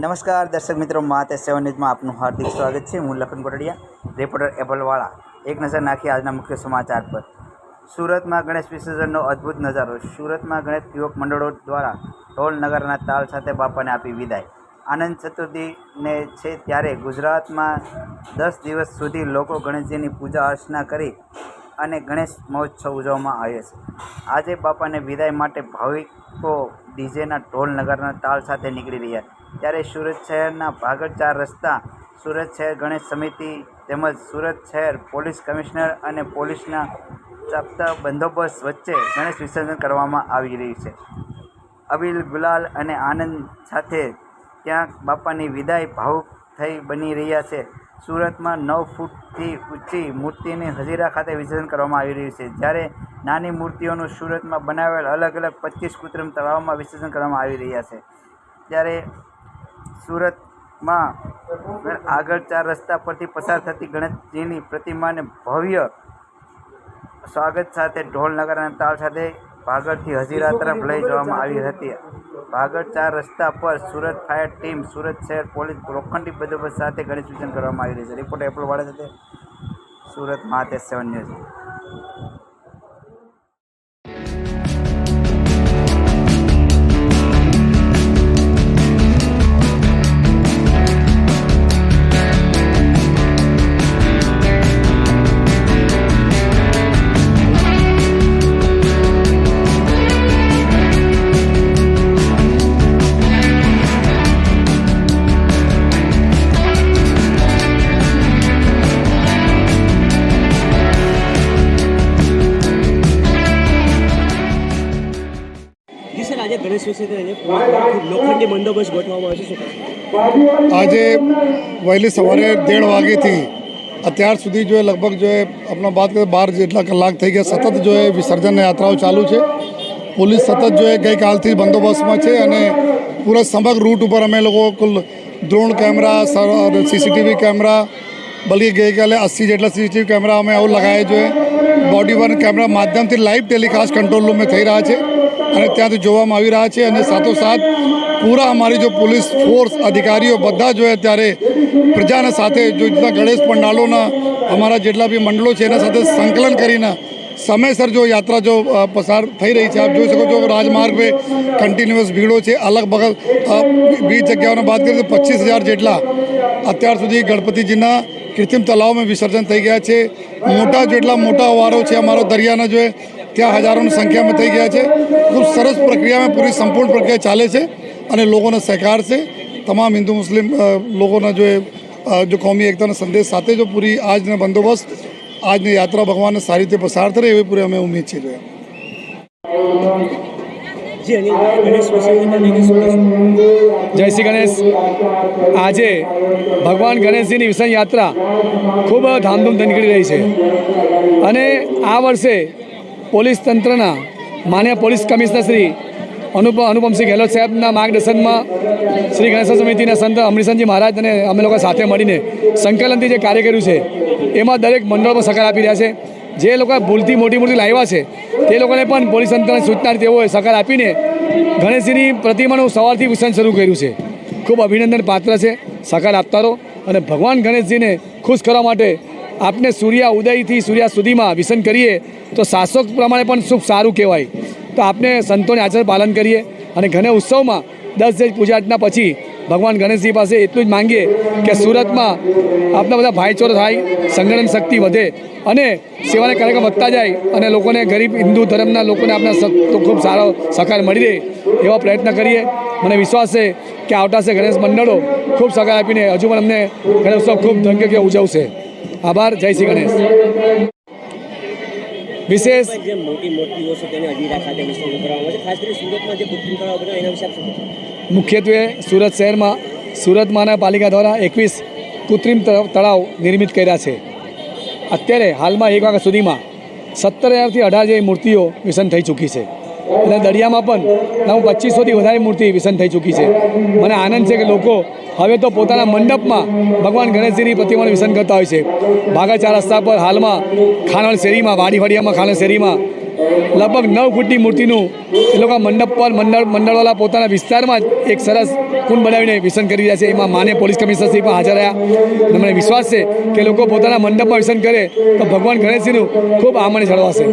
નમસ્કાર, દર્શક મિત્રો, માતે સેવન ન્યૂઝમાં આપનું હાર્દિક સ્વાગત છે. હું લખન કોટડિયા રિપોર્ટર એપલવાળા એક નજર નાખી આજના મુખ્ય સમાચાર પર. સુરતમાં ગણેશ વિસર્જનનો અદ્ભુત નજારો. સુરતમાં ગણેશ યુવક મંડળો દ્વારા ઢોલ નગરના તાલ સાથે બાપાને આપી વિદાય. આનંદ ચતુર્થીને છે ત્યારે ગુજરાતમાં દસ દિવસ સુધી લોકો ગણેશજીની પૂજા અર્ચના કરી અને ગણેશ મહોત્સવ ઉજવવામાં આવે છે. આજે બાપાને વિદાય માટે ભાવિકો ડીજેના ઢોલ નગરના તાલ સાથે નીકળી રહ્યા. ત્યારે સુરત શહેરના ભાગળ ચાર રસ્તા, સુરત શહેર ગણેશ સમિતિ તેમજ સુરત શહેર પોલીસ કમિશનર અને પોલીસના ચાપતા બંદોબસ્ત વચ્ચે ગણેશ વિસર્જન કરવામાં આવી રહ્યું છે. અબિલ ગુલાલ અને આનંદ સાથે ત્યાં બાપાની વિદાય ભાવુક થઈ બની રહ્યા છે. સુરતમાં નવ ફૂટથી ઊંચી મૂર્તિની હજીરા ખાતે વિસર્જન કરવામાં આવી રહ્યું છે. જ્યારે નાની મૂર્તિઓનું સુરતમાં બનાવેલ અલગ અલગ પચીસ કૃત્રિમ તળાવમાં વિસર્જન કરવામાં આવી રહ્યા છે. ત્યારે સુરતમાં આગળ ચાર રસ્તા પરથી પસાર થતી ગણેશજીની પ્રતિમાને ભવ્ય સ્વાગત સાથે ઢોલ નગરના તાળ સાથે ભાગળથી હજીરા તરફ લઈ જવામાં આવી હતી. પાગડ ચાર રસ્તા પર સુરત ફાયર ટીમ, સુરત શહેર પોલીસ લોખંડી બંદોબસ્ત સાથે ગણેશ વિસર્જન કરવામાં આવી રહી છે. રિપોર્ટ એપલવાળા સાથે સુરત મહાતેજ સેવન ન્યૂઝ. આજે વહેલી સવારે દેઢ વાગેથી અત્યાર સુધી જો લગભગ જો આપણા બાદ કરીએ બાર જેટલા કલાક થઈ ગયા, સતત જો એ વિસર્જન યાત્રાઓ ચાલુ છે. પોલીસ સતત જો એ ગઈકાલથી બંદોબસ્તમાં છે અને પૂરા સમગ્ર રૂટ ઉપર અમે લોકો કુલ ડ્રોન કેમેરા સીસીટીવી કેમેરા, બલ્કિ ગઈકાલે અસી જેટલા સીસીટીવી કેમેરા અમે આવું લગાવ્યા જોઈએ બોડી વન કેમેરા માધ્યમથી લાઈવ ટેલિકાસ્ટ કંટ્રોલ રૂમે થઈ રહ્યા છે. ત્યાંથી જોવામાં આવી રહ્યા છે અને સાથોસાથ પૂરા અમારી જો પોલીસ ફોર્સ અધિકારીઓ બધા જો અત્યારે પ્રજાના સાથે જો રીતના ગણેશ પંડાલોના અમારા જેટલા બી મંડળો છે એના સાથે સંકલન કરીને સમયસર જો યાત્રા જો પસાર થઈ રહી છે. આપ જોઈ શકો છો રાજમાર્ગ પે કન્ટિન્યુઅસ ભીડો છે. અલગ બગલ બીજ જગ્યાઓની વાત કરીએ તો પચીસ હજાર જેટલા અત્યાર સુધી ગણપતિજીના કૃત્રિમ તલાવમાં વિસર્જન થઈ ગયા છે. મોટા જેટલા મોટા વારો છે અમારો દરિયાના જો ત્યાં હજારોની સંખ્યામાં થઈ ગયા છે. ખૂબ સરસ પ્રક્રિયામાં પૂરી સંપૂર્ણ પ્રક્રિયા ચાલે છે અને લોકોનો સહકાર છે. તમામ હિન્દુ મુસ્લિમ લોકોના જો એ જો કોમી એકતાનો સંદેશ સાથે જો પૂરી આજનો બંદોબસ્ત આજની યાત્રા ભગવાનને સારી રીતે પસાર થાય એવી પૂરી અમે ઉમેદ છે? જય શ્રી ગણેશ. આજે ભગવાન ગણેશજીની વિસર્જન યાત્રા ખૂબ ધામધૂમથી નીકળી રહી છે. અને આ વર્ષે પોલીસ તંત્રના માન્ય પોલીસ કમિશનર શ્રી અનુપ, અનુપમસિંહ ગેહલોત સાહેબના માર્ગદર્શનમાં શ્રી ગણેશ સમિતિના સંત અમરીશનજી મહારાજ અને અમે લોકો સાથે મળીને સંકલનથી જે કાર્ય કર્યું છે, એમાં દરેક મંડળમાં સહકાર આપી રહ્યા છે. જે લોકો ભૂલથી મોટી મોટી લાવ્યા છે, તે લોકોને પણ પોલીસ તંત્રની સૂચના તેઓએ સહકાર આપીને ગણેશજીની પ્રતિમાનું સવારથી વિસર્જન શરૂ કર્યું છે. ખૂબ અભિનંદન પાત્ર છે, સહકાર આપતા રહો અને ભગવાન ગણેશજીને ખુશ કરવા માટે આપને સૂર્યા ઉદયથી સૂર્યા સુધીમાં વિસન કરીએ, તો શાસક પ્રમાણે પણ ખૂબ સારું કહેવાય. તો આપને સંતોને આચરણ પાલન કરીએ અને ગણેશ ઉત્સવમાં દસ દિવસ પૂજા અર્ચના પછી ભગવાન ગણેશજી પાસે એટલું જ માંગીએ કે સુરતમાં આપણા બધા ભાઈચારો થાય, સંગઠન શક્તિ વધે અને સેવાના કાર્યક્રમ વધતા જાય અને લોકોને ગરીબ હિન્દુ ધર્મના લોકોને આપણા ખૂબ સારો સહકાર મળી રહે એવા પ્રયત્ન કરીએ. મને વિશ્વાસ છે કે આવતા છે ગણેશ મંડળો ખૂબ સહકાર આપીને હજુ પણ અમને ગણેશોત્સવ ખૂબ ધન્ય ઉજવશે. આભાર જય શ્રી ગણેશ. વિશેષ જે મોટી મૂર્તિઓ છે તેને અજીરા ખાતે વિસર્જન કરવામાં છે. ખાસ કરીને સુરતમાં જે કૃત્રિમ તળાવ બનાવે એના વિશે આપ શું કહેશો? મુખ્યત્વે સુરત શહેરમાં સુરત મહાનગરપાલિકા દ્વારા એકવીસ કૃત્રિમ તળાવ- તળાવ નિર્મિત કર્યા છે. અત્યારે હાલમાં એક વાગ્યા સુધીમાં સત્તર હજારથી અઢાર જેવી મૂર્તિઓ વિસર્જન થઈ ચૂકી છે. અને દરિયામાં પણ નવ પચીસોથી વધારે મૂર્તિ વિસર્જન થઈ ચૂકી છે. મને આનંદ છે કે લોકો હવે તો પોતાના મંડપમાં ભગવાન ગણેશજીની પ્રતિમાનું વિસર્જન કરતા હોય છે. ભાગા ચાર રસ્તા પર હાલમાં ખાનોળ શેરીમાં, વાડી ફળિયામાં શેરીમાં લગભગ નવ ફૂટની મૂર્તિનું એ લોકો મંડપ પર મંડળ મંડળવાળા પોતાના વિસ્તારમાં જ એક સરસ કુંડ બનાવીને વિસર્જન કરી રહ્યા છે. એમાં માન્ય પોલીસ કમિશનર શ્રી પણ હાજર રહ્યા. મને વિશ્વાસ છે કે લોકો પોતાના મંડપમાં વિસર્જન કરે તો ભગવાન ગણેશજીનું ખૂબ આમણે જળવાશે.